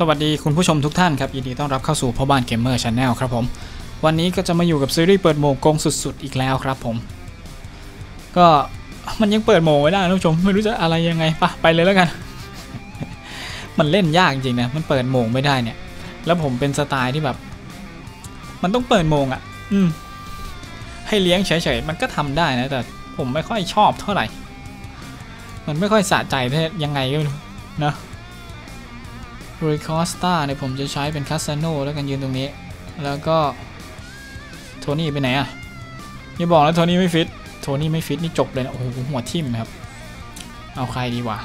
สวัสดีคุณผู้ชมทุกท่านครับยินดีต้อนรับเข้าสู่พ่อบ้านเกมเมอร์ชาแนลครับผม วันนี้ก็จะมาอยู่กับซีรีส์เปิดโมงกงสุดๆ อีกแล้วครับผม ก็มันยังเปิดโมงไม่ได้นะคุณผู้ชมไม่รู้จะอะไรยังไงปะไปเลยแล้วกัน มันเล่นยากจริงนะมันเปิดโมงไม่ได้เนี่ย แล้วผมเป็นสไตล์ที่แบบ มันต้องเปิดโมงอะ อืม ให้เลี้ยงเฉยๆมันก็ทำได้นะแต่ผมไม่ค่อยชอบเท่าไหร่ มันไม่ค่อยสะใจเท่ยังไงก็ไม่รู้นะ รูยคอสตาเนี่ยผมจะใช้เป็นคาสโนแล้วกันยืนตรงนี้ แล้วก็ โทนี่ไปไหนอะอย่าบอกนะโทนี่ไม่ฟิต โทนี่ไม่ฟิตนี่จบเลยนะ โอ้โหหัวทิ่มครับ เอาใครดีวะ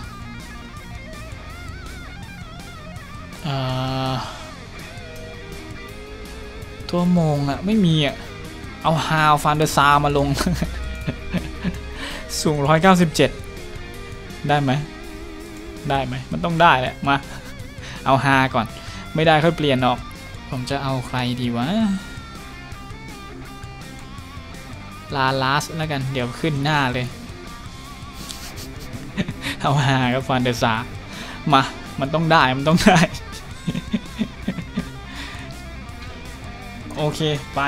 ตัวมงอะไม่มีอะเอาฮาวฟานเดอร์ซามาลง สูง 197 ได้ไหม ได้ไหม มันต้องได้แหละ มา เอาฮาก่อน ไม่ได้ค่อยเปลี่ยนออก ผมจะเอาใครดีวะ ลาลาสแล้วกัน เดี๋ยวขึ้นหน้าเลย เอาฮากับฟันเดซามา มันต้องได้ มันต้องได้ โอเค ไป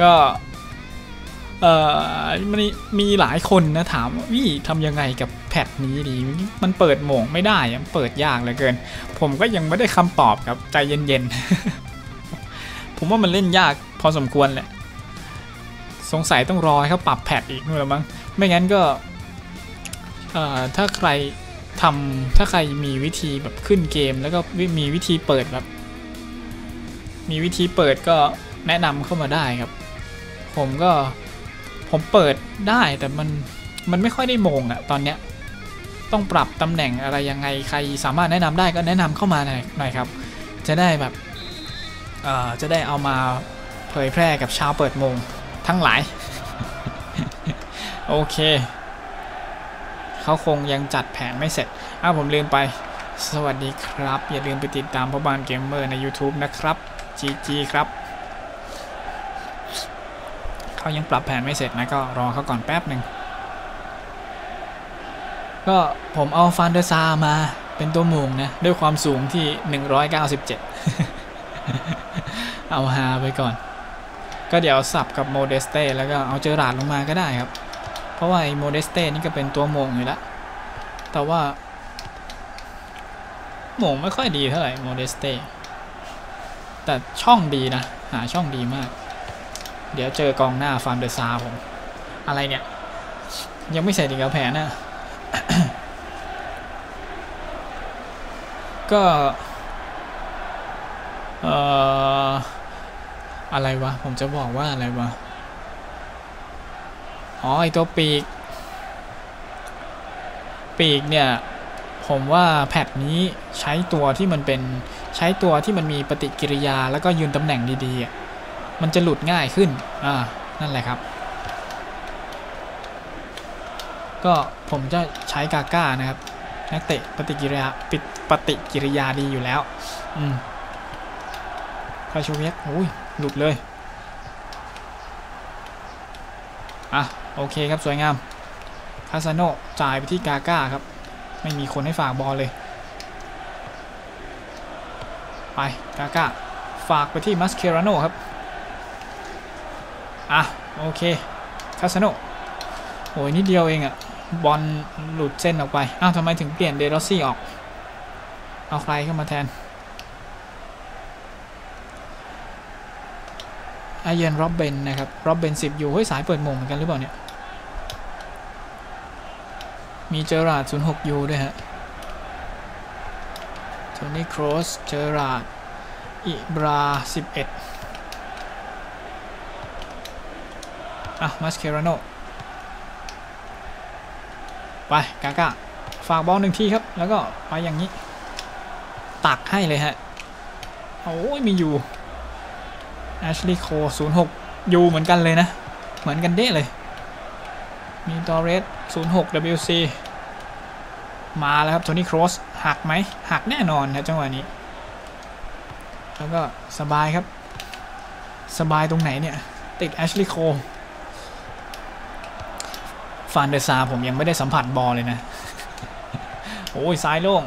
ก็ มันมีหลายคนนะถามว่าวิทำยังไงกับแพทนี้ดี มันเปิดโหมงไม่ได้เปิดยากเหลือเกิน ผมก็ยังไม่ได้คำตอบครับใจเย็นๆ ผมว่ามันเล่นยากพอสมควรแหละ สงสัยต้องรอให้เขาปรับแพทอีกนู่นละมั้ง ไม่งั้นก็ถ้าใครทำถ้าใครมีวิธีแบบขึ้นเกม แล้วก็มีวิธีเปิดแบบ มีวิธีเปิดก็แนะนำเข้ามาได้ครับ ผมก็ ผมเปิดได้แต่มันมันไม่ค่อยได้มงอะตอนเนี้ยต้องปรับตำแหน่งอะไรยังไงใครสามารถแนะนำได้ก็แนะนำเข้ามาหน่อยหน่อยครับ จะได้แบบเอ่อจะได้เอามาเผยแพร่กับชาวเปิดมงทั้งหลาย โอเค เขาคงยังจัดแผนไม่เสร็จ อ้าวผมลืมไป สวัสดีครับ อย่าลืมไปติดตามพ่อบานเกมเมอร์ใน YouTube นะครับ GG ครับ เขายังปรับแผนไม่เสร็จนะก็รอเขาก่อนแป๊บหนึ่งก็ผมเอาฟันเดอร์ซามาเป็นตัวมุงนะ ด้วยความสูงที่ 197 เอาฮาไปก่อน ก็เดี๋ยวสับกับโมเดสเต้แล้วก็เอาเจอราดลงมาก็ได้ครับ เพราะว่าไอ้โมเดสเต้นี่ก็เป็นตัวมงอยู่แล้ว แต่ว่าโมงไม่ค่อยดีเท่าไหร่โมเดสเต้แต่ช่องดีนะ หาช่องดีมาก เดี๋ยวเจอกองหน้าฟาร์มเดอะซาผม อะไรเนี่ย ยังไม่เสร็จอีกแล้วแผนนะก็เอ่ออะไรวะ ผมจะบอกว่าอะไรวะ อ๋อไอตัวปีก ปีกเนี่ย ผมว่าแพทนี้ใช้ตัวที่มันเป็นใช้ตัวที่มันมีปฏิกิริยาแล้วก็ยืนตำแหน่งดีๆอะ มันจะหลุดง่ายขึ้น อ่า นั่นแหละครับ ก็ผมจะใช้กาก้านะครับ นักเตะปฏิกิริยาปิดปฏิกิริยาดีอยู่แล้ว อืมคาโชเวียกโอ้ย หลุดเลย อะ โอเคครับ สวยงาม คาซาโนจ่ายไปที่กาก้าครับ ไม่มีคนให้ฝากบอลเลย ไป กาก้า ฝากไปที่มัสเคราโนครับ อะ โอเค คาสโนโอ้ยนิดเดียวเองอะบอลหลุดเส้นออกไป อ้าวทำไมถึงเปลี่ยนเดรอซี่ออก เอาใครเข้ามาแทนไอเยนร็อบเบนนะครับร็อบเบนสิบอยู่เฮ้ยสายเปิดโมงเหมือนกันหรือเปล่าเนี่ย มีเจอราด06ยูด้วยฮะโทนี่ครอสเจอราดอิบรา11อ่ะมาสเคราโนไปกากาฝากบอลหนึ่งทีครับ แล้วก็ไปอย่างนี้ ตักให้เลยฮะโอ้ยมีอยู่แอชลีย์โค06ยูเหมือนกันเลยนะ เหมือนกันเด้เลย มีตอเรส06 WC มาแล้วครับโทนี่ครอสหักไหมหักแน่นอนนะจังหวะนี้ แล้วก็สบายครับ สบายตรงไหนเนี่ย ติดแอชลีย์โค ฟานเดซาผมยังไม่ได้สัมผัสบอลเลยนะ โอ้ยซ้ายโล่ง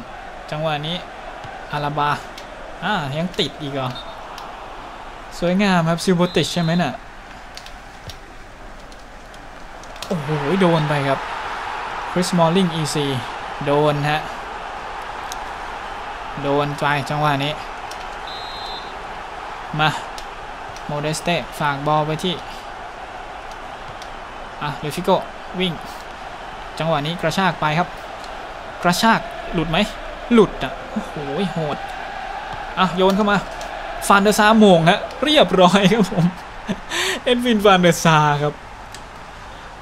จังหวะนี้ อาราบา อ่า ยังติดอีกเหรอ สวยงามครับซิลโบติชใช่ไหมน่ะ โอ้โห โดนไปครับ คริสมอลลิงอีซีโดนฮะ โดนไปจังหวะนี้ มา โมเดสเต้ฝากบอลไปที่ อะเลฟิโก วิ่ง จังหวะนี้กระชากไปครับ กระชากหลุดไหม หลุดอะโอ้โหโหดอะโยนเข้ามาฟานเดอร์ซาโมงฮะเรียบร้อยครับผมเอ็ดวินฟานเดอร์ซาครับ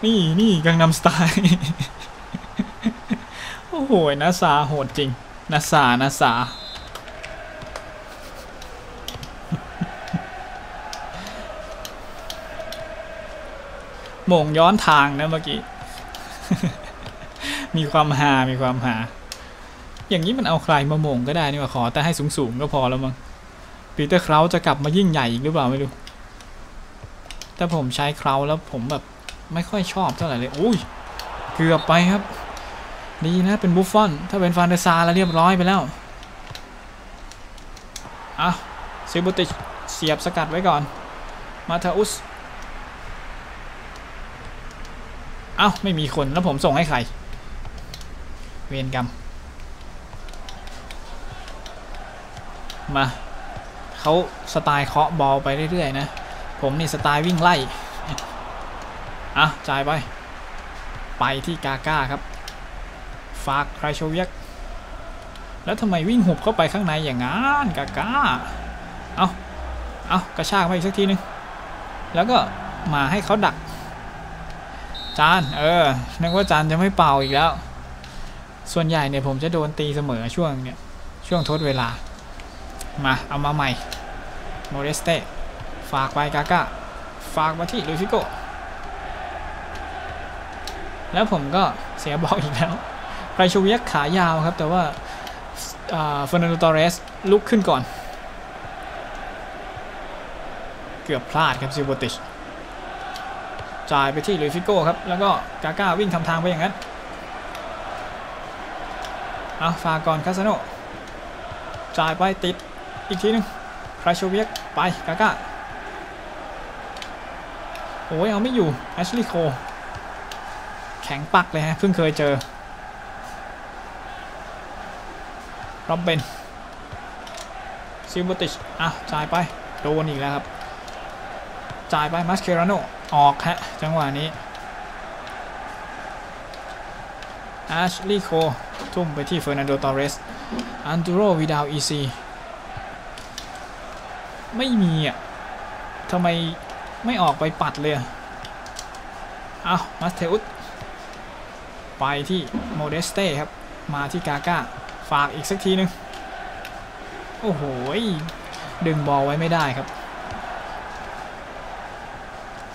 นี่นี่กังนำสไตล์โอ้โหนาซาโหดจริงนาซานาซา โม่งย้อนทางนะเมื่อกี้ มีความหา มีความหา อย่างนี้มันเอาใครมาโม่งก็ได้นี่ว่าขอ แต่ให้สูงๆก็พอแล้วมั้ง ปีเตอร์เคราจะกลับมายิ่งใหญ่อีกหรือเปล่าไม่รู้ แต่ผมใช้เคราแล้วผมแบบไม่ค่อยชอบเท่าไหร่เลยอุ้ย เกือบไปครับ ดีนะเป็นบุฟฟอน ถ้าเป็นฟานเดซาแล้วเรียบร้อยไปแล้วอะซิบูติชเสียบสกัดไว้ก่อน มาทาอุส เอ้าไม่มีคนแล้วผมส่งให้ใคร เวียนกรรม มาเขาสไตล์เคาะบอลไปเรื่อยๆนะ ผมนี่สไตล์วิ่งไล่ อะจ่ายไป ไปที่กาก้าครับ ฝากใครโชเวียกแล้วทำไมวิ่งหุบเข้าไปข้างในอย่างงั้นกาก้า เอาเอากระชากมาอีกสักทีนึง แล้วก็มาให้เขาดัก จานเออนึกว่าจานจะไม่เป่าอีกแล้ว ส่วนใหญ่เนี่ยผมจะโดนตีเสมอช่วงเนี่ยช่วงทดเวลา มาเอามาใหม่โมเดสเตฝากไปกาก้าฝากมาที่ลุยฟิโกแล้วผมก็เสียบอลอีกแล้วไรชเวียกขายาวครับ แต่ว่าเฟอร์นันโดตอเรสลุกขึ้นก่อน เกือบพลาดครับซิโบติช จ่ายไปที่ลุยฟิโก้ครับ แล้วก็กาก้าวิ่งทำทางไปอย่างนั้น เอาฝาก่อนคาสโนจ่ายไปติดอีกทีนึงไครโชเวียกไปกาก้าโอ้ยเอาไม่อยู่แอชลีย์โคแข็งปักเลยฮะ เพิ่งเคยเจอร็อบเบนซิลเบติชอะจ่ายไป โดนอีกแล้วครับ จ่ายไปมัสเคราโน ออกฮะ จังหวะนี้แอชลีย์โคทุ่มไปที่เฟอร์นันโดตอเรส อันตูโรวิดาวอีซี ไม่มีอะทำไมไม่ออกไปปัดเลยอะอ้าวมัสเทอุสไปที่โมเดสเต้ครับ มาที่กาก้า ฝากอีกสักทีนึง โอ้โห ดึงบอลไว้ไม่ได้ครับ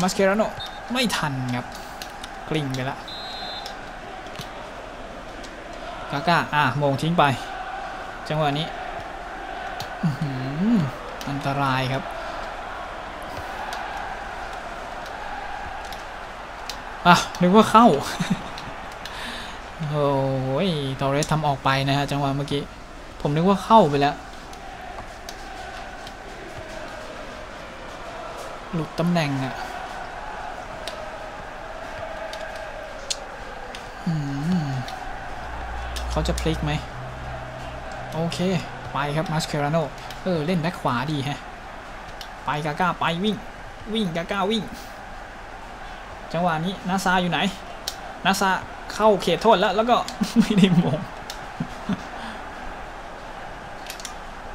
มัสเคราโนไม่ทันครับ กลิ้งไปละกาก้าอะมงทิ้งไป จังหวะนี้อันตรายครับอะนึกว่าเข้า โอ้ยตอเรสทำออกไปนะฮะจังหวะเมื่อกี้ ผมนึกว่าเข้าไปแล้ว หลุดตำแหน่งอะ่ะ เขาจะพลิกไหมโอเค ไปครับมัสเคราโนเออ เล่นแบ็คขวาดีฮะ ไปกาก้าไปวิ่ง วิ่งกาก้าวิ่ง จังหวะนี้นาซาอยู่ไหนนาซาเข้าเขตโทษแล้วแล้วก็ไม่ได้มง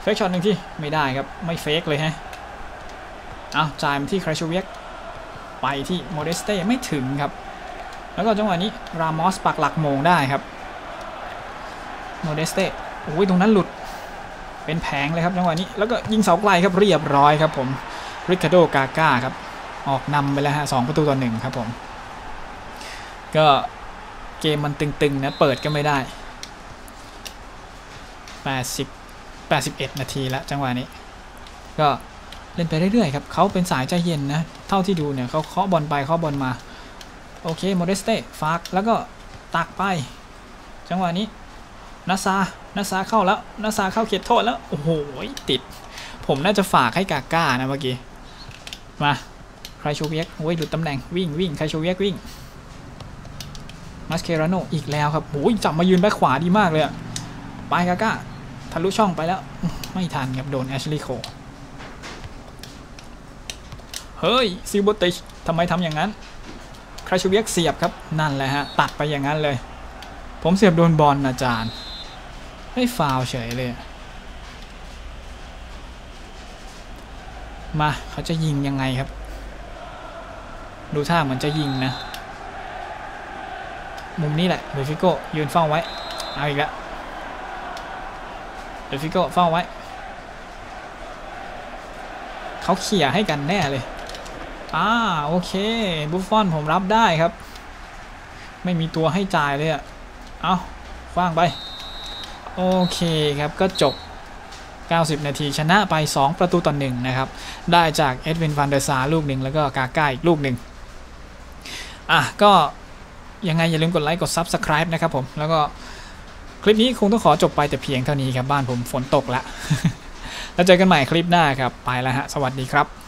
เฟกช็อตหนึ่งที่ไม่ได้ครับ ไม่เฟกเลยฮะเอาจ่ายมาที่คราชเวียกไปที่โมเดสเต้ไม่ถึงครับ แล้วก็จังหวะนี้รามอสปักหลักโมงได้ครับ โมเดสเต้โอ้ยตรงนั้นหลุดเป็นแผงเลยครับจังหวะนี้แล้วก็ยิงเสาไกลครับเรียบร้อยครับผมริคาโดกาก้าครับออกนำไปแล้วฮะสองประตูต่อหนึ่งครับผม ก็เกมมันตึงๆนะเปิดก็ไม่ได้ 80 81 นาทีแล้วจังหวะนี้ ก็เล่นไปเรื่อยๆครับเขาเป็นสายใจเย็นนะ เท่าที่ดูเนี่ยเขาเคาะบอลไปเคาะบอลมา โอเคโมเดสเต้ฟากแล้วก็ตักไป จังหวะนี้ นาซานาซาเข้าแล้วนาซาเข้าเขตโทษแล้ว โอ้โห ติด ผมน่าจะฝากให้กาก้านะเมื่อกี้ มา ใครชูเวียกโอ้ยหลุดตำแหน่ง วิ่งวิ่งใครชูเวียกวิ่งมัสเคราโนอีกแล้วครับโอ้ยจับมายืนแบ็คขวาดีมากเลยอะไปกาก้าทะลุช่องไปแล้ว ไม่ทันครับโดนแอชลีย์โค เฮ้ยซิลโบติชทำไมทำอย่างนั้น ใครชูเวียกเสียบครับ นั่นแหละฮะ ตัดไปอย่างนั้นเลย ผมเสียบโดนบอลอาจารย์ ไม่ฟาวเฉยเลย มาเขาจะยิงยังไงครับ ดูท่าเหมือนจะยิงนะ มุมนี้แหละเดฟิโก้ยืนเฝ้าไว้ เอาอีกแล้วเดฟิโก้เฝ้าไว้ เขาเขี่ยให้กันแน่เลยอ่าโอเค บุฟฟอนผมรับได้ครับ ไม่มีตัวให้จ่ายเลยอะเอาฟังไป โอเคครับ ก็จบ 90 นาทีชนะไป 2 ประตูต่อหนึ่งนะครับ ได้จากเอ็ดวินฟันเดอร์ซาลูกหนึ่งแล้วก็กาก้าอีกลูกหนึ่งอะ ก็ยังไงอย่าลืมกดไลค์กด Subscribe นะครับผม แล้วก็คลิปนี้คงต้องขอจบไปแต่เพียงเท่านี้ครับ บ้านผมฝนตกละ แล้วเจอกันใหม่คลิปหน้าครับ ไปแล้วฮะ สวัสดีครับ